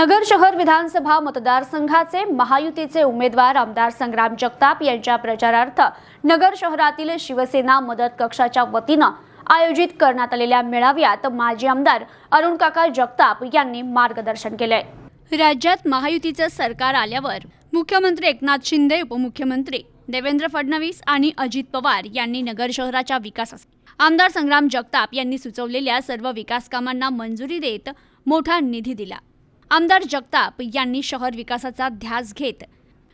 नगर शहर विधानसभा मतदारसंघाचे महायुतीचे उमेदवार आमदार संग्राम जगताप यांच्या प्रचारार्थ नगर शहरातील शिवसेना मदत कक्षाच्या वतीनं आयोजित करण्यात आलेल्या मेळाव्यात माजी आमदार अरुण काका जगताप यांनी मार्गदर्शन केलंय. राज्यात महायुतीचं सरकार आल्यावर मुख्यमंत्री एकनाथ शिंदे उपमुख्यमंत्री देवेंद्र फडणवीस आणि अजित पवार यांनी नगर शहराच्या विकासास आमदार संग्राम जगताप यांनी सुचवलेल्या सर्व विकास कामांना मंजुरी देत मोठा निधी दिला. आमदार जगताप यांनी शहर विकासाचा ध्यास घेत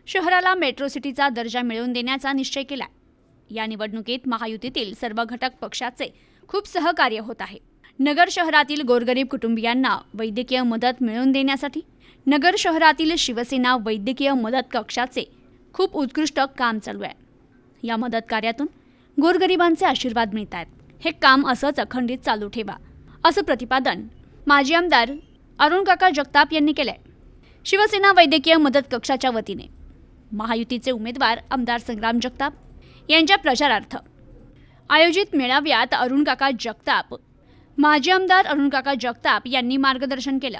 शहराला मेट्रो सिटीचा दर्जा मिळवून देण्याचा निश्चय केला या निवडणुकीत महायुतीतील सर्व घटक पक्षाचे खूप सहकार्य होत आहे. नगर शहरातील गोरगरीब कुटुंबियांना वैद्यकीय मदत मिळवून देण्यासाठी नगर शहरातील शिवसेना वैद्यकीय मदत कक्षाचे खूप उत्कृष्ट काम चालू आहे. या मदत कार्यातून गोरगरिबांचे आशीर्वाद मिळत आहेत हे काम असंच अखंडित चालू ठेवा असं प्रतिपादन माजी आमदार अरुण काका जगताप यांनी केलंय. शिवसेना वैद्यकीय मदत कक्षाच्या वतीने. महायुतीचे उमेदवार आमदार संग्राम जगताप यांच्या प्रचारार्थ. आयोजित मेळाव्यात अरुण काका जगताप माजी आमदार अरुण काका जगताप यांनी मार्गदर्शन केलं.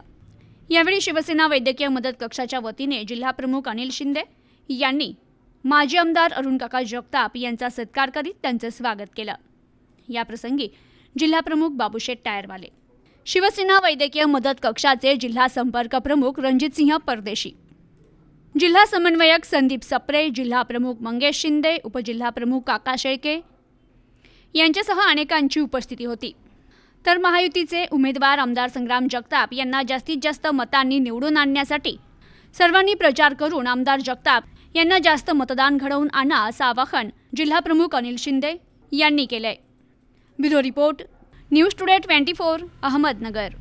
यावेळी शिवसेना वैद्यकीय मदत कक्षाच्या वतीने जिल्हाप्रमुख अनिल शिंदे यांनी माजी आमदार अरुण काका जगताप यांचा सत्कार करीत त्यांचं स्वागत केलं. याप्रसंगी जिल्हाप्रमुख बाबूशेठ टायरवाले. शिवसेना वैद्यकीय मदत कक्षाचे जिल्हा संपर्क प्रमुख रणजितसिंह परदेशी. जिल्हा समन्वयक संदीप सप्रे जिल्हा प्रमुख मंगेश शिंदे उपजिल्हा प्रमुख काका शेळके यांच्यासह अनेकांची उपस्थिती होती. तर महायुतीचे उमेदवार आमदार संग्राम जगताप यांना जास्तीत जास्त मतांनी निवडून आणण्यासाठी सर्वांनी प्रचार करून आमदार जगताप यांना जास्त मतदान घडवून आणा असं आवाहन जिल्हाप्रमुख अनिल शिंदे यांनी केलंय. Bureau report. News today twenty four Ahmednagar.